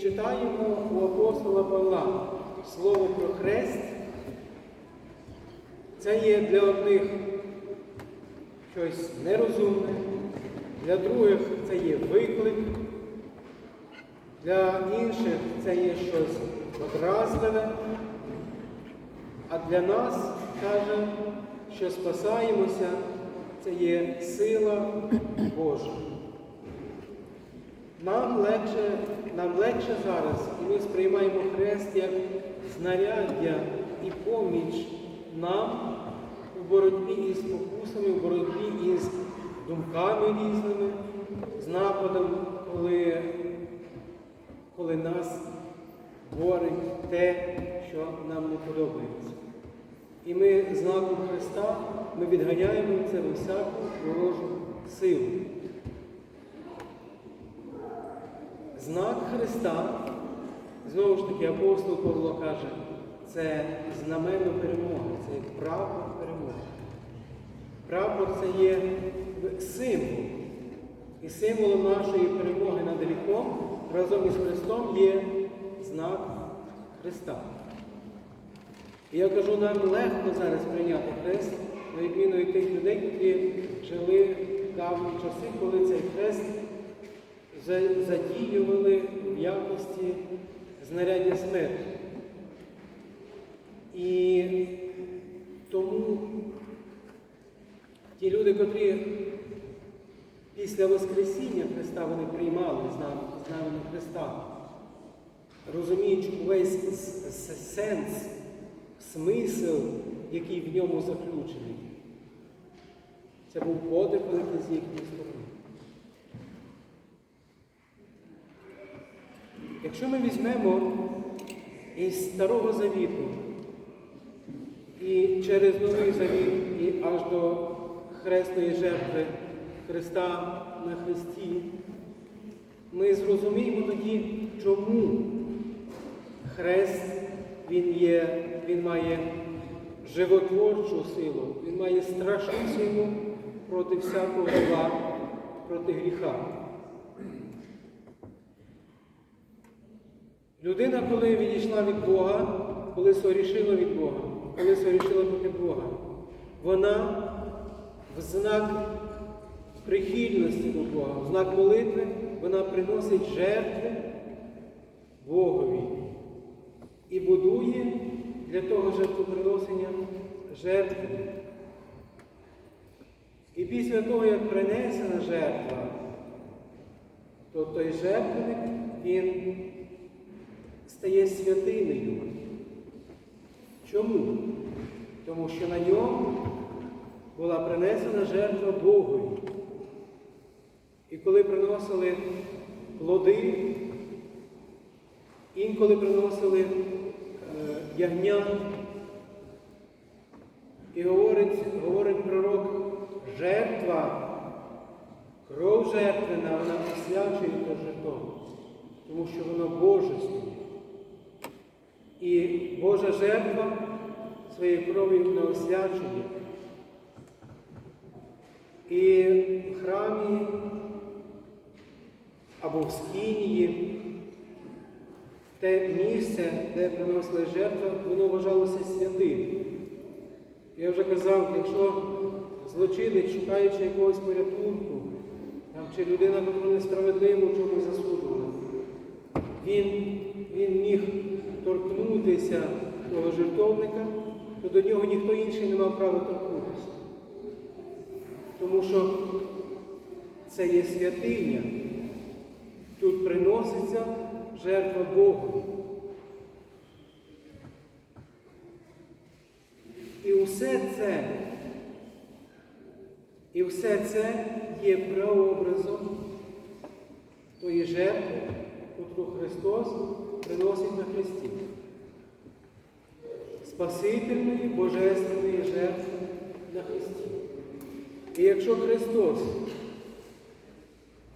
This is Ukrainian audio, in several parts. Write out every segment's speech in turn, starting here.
Читаємо у апостола Павла слово про хрест. Це є для одних щось нерозумне, для других це є виклик, для інших це є щось образливе, а для нас каже, що спасаємося, це є сила Божа. Нам легше, нам легше зараз, і ми сприймаємо хрест як знаряддя і поміч нам у боротьбі із спокусами, у боротьбі із думками різними, з нападом, коли, коли нас борить те, що нам не подобається. І ми знаком Христа ми відганяємо це всяку ворожу силу. Знак Христа, знову ж таки, апостол Павло каже, це знамено перемоги, це прапор перемоги. Прапор це є символ. І символом нашої перемоги над гріхом разом із Христом є знак Христа. І я кажу, нам легко зараз прийняти хрест, на відміну від тих людей, які жили в давні часи, коли цей хрест задіювали в якості знаряддя смерті. І тому ті люди, котрі після Воскресіння Христа вони приймали знам- знамення Христа, розуміючи увесь сенс, смисл, який в ньому заключений. Це був подих великий з їхньої сторони. Якщо ми візьмемо із Старого Завіту і через Новий Завіт, і аж до хресної жертви Христа на Христі, ми зрозуміємо тоді, чому хрест він є, він має животворчу силу, він має страшну силу проти всякого зла, проти гріха. Людина, коли відійшла від Бога, коли сорішила від Бога, коли сорішила проти Бога, вона в знак прихильності до Бога, в знак молитви, вона приносить жертви Богові і будує для того жертвоприносення жертви. І після того, як принесена жертва, то той жертвенник, він стає святинею. Чому? Тому що на ньому була принесена жертва Богові. І коли приносили плоди, інколи приносили е, ягня, і говорить, говорить пророк, жертва, кров жертвена, вона освячує ту жертву, тому що вона божественна. І Божа жертва своєю кров'ю не освячує. І в храмі або в скинії те місце, де приносили жертву, воно вважалося святим. Я вже казав, якщо злочинець, шукаючи якогось порятунку, там, чи людина, яку несправедливо чомусь засуджена, він, він міг торкнутися того жертовника, то до нього ніхто інший не мав права торкнутися. Тому що це є святиня. Тут приноситься жертва Богу. І усе це, і все це є прообразом тої жертви, яку Христос приносить на Христі. Спасительної Божественної жертви на Христі. І якщо Христос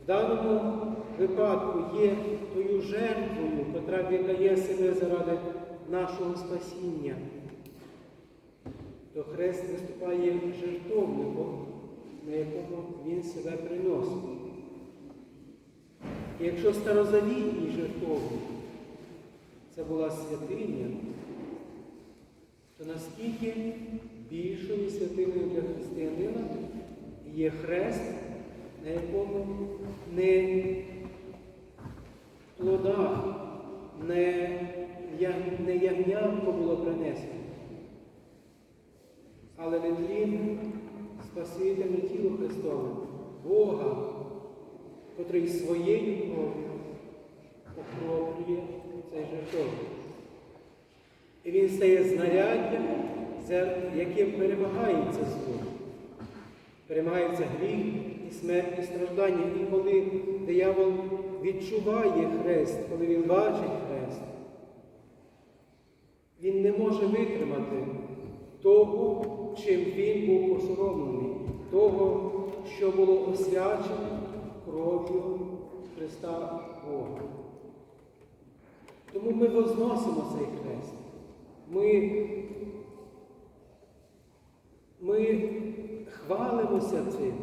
в даному випадку є тою жертвою, котра віддає себе заради нашого спасіння, то хрест виступає жертовником, на якому він себе приносить. І якщо старозавітній жертовник була святиня, то наскільки більшою святиною для християнина є хрест, на якому не плодах, не, не ягнятко було принесено, але нетлінне Спасительне тіло Христове, Бога, котрий своєю кров'ю окроплює цей жертовник. І він стає знаряддям, яким перемагається зло. Перемагається гріх і смерть і страждання. І коли диявол відчуває хрест, коли він бачить хрест, він не може витримати того, чим він був посоромлений, того, що було освячено кров'ю Христа Бога. Тому ми возносимо цей хрест. Ми, ми хвалимося цим.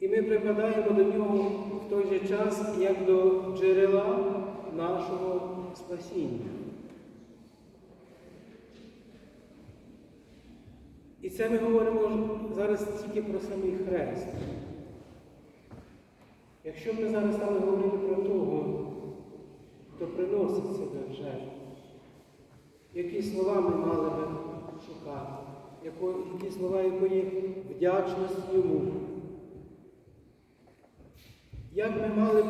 І ми припадаємо до нього в той же час, як до джерела нашого спасіння. І це ми говоримо зараз тільки про самий хрест. Якщо ми зараз стали говорити про того, хто приносить себе в жертву, які слова ми мали би шукати, які слова якої вдячності йому. Як ми мали б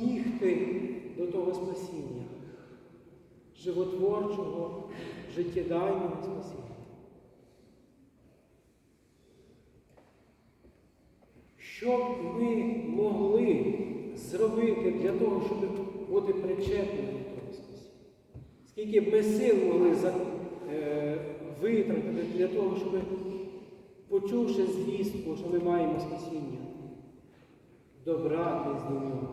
бігти до того спасіння, животворчого, життєдайного спасіння. Що ми могли зробити для того, щоб бути причетними до того спасіння? Скільки б ми сил могли за, е, витратити для того, щоб, почувши звістку, що ми маємо спасіння, добратись до нього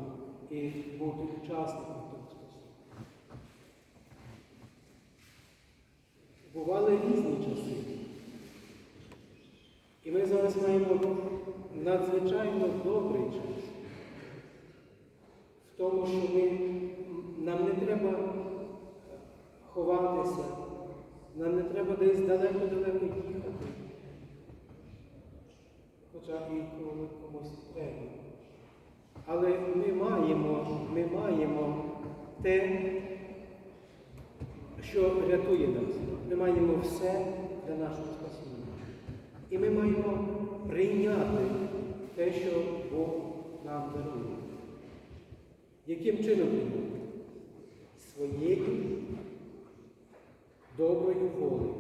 і бути учасником того спасіння? Бували різні часи. І ми зараз маємо надзвичайно добрий час. В тому, що ми, нам не треба ховатися, нам не треба десь далеко-далеко їхати. Хоча і комусь треба. Але ми маємо, ми маємо те, що рятує нас. Ми маємо все для нашого спасіння. І ми маємо прийняти те, що Бог нам дарує. Яким чином прийняти? Своєю доброю волею,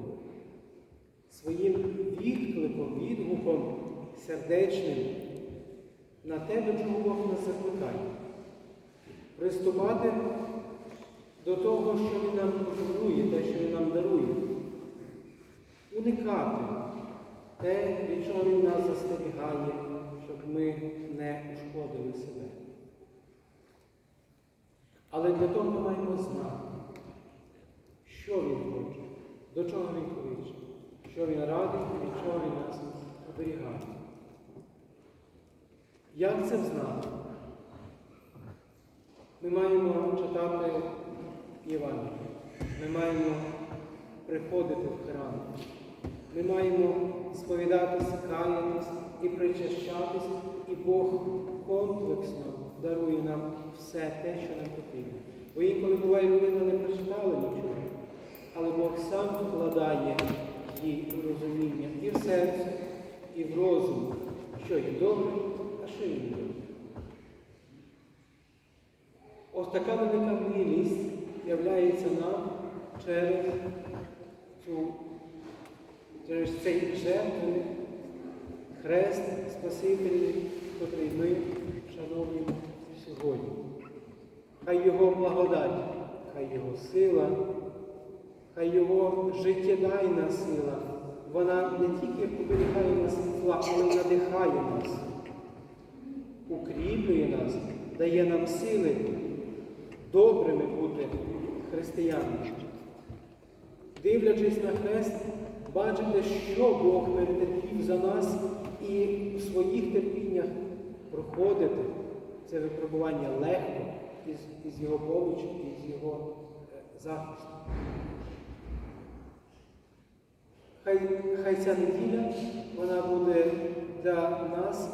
своїм відкликом, відгуком сердечним на те, до чого Бог нас закликає. Приступати до того, що Він нам пропонує, те, що Він нам дарує. Уникати те, від чого Він нас застерігає, щоб ми не ушкодили себе. Але для того ми маємо знати, що Він хоче, до чого Він кличе, що Він радить і від чого Він нас оберігає. Як це знати? Ми маємо читати Євангеліє. Ми маємо приходити в храм. Ми маємо сповідатися, каятись і причащатись, і Бог комплексно дарує нам все те, що нам потрібно. Бо інколи буває, людина не прочитала нічого, але Бог сам вкладає їй розуміння і в серце, і в розум, що є добре, а що є добре. Ось така велика милість являється нам через цю через цей жертвений хрест Спасительний, котрий ми шануємо сьогодні. Хай Його благодать, хай Його сила, хай Його життєдайна сила, вона не тільки оберігає нас від зла, але надихає нас, укріплює нас, дає нам сили добрими бути християнами. Дивлячись на хрест, бачите, що Бог перетерпів за нас і в своїх терпіннях проходити це випробування легко і з, Його помічю, і з Його е, захистом. Хай, хай ця неділя вона буде для нас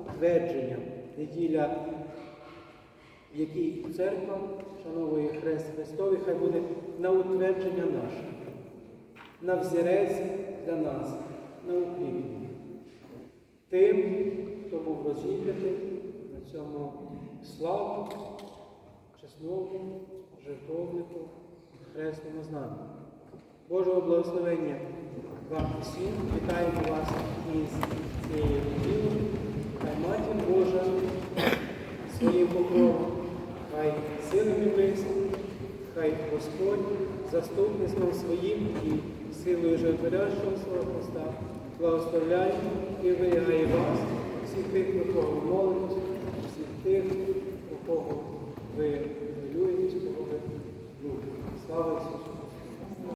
утвердженням. Неділя, в якій церква шановує Хрест Христовий, хай буде на утвердження наше, на взірець для нас, на укріплення. Тим, хто був розіп'ятий на цьому славу, чесному, жертовнику, хресному знам'я. Божого благословення вам усім. Вітаємо вас із цією неділею. Хай Матір Божа своїм покровом, хай силою небесним, хай Господь заступництвом своїм і силою жертворящого свого Христа благословляє і вирягає вас, всіх тих, про кого ви молитесь, всіх тих, на кого ви хвилюєтесь, кого ви любите. Слава Ісусу!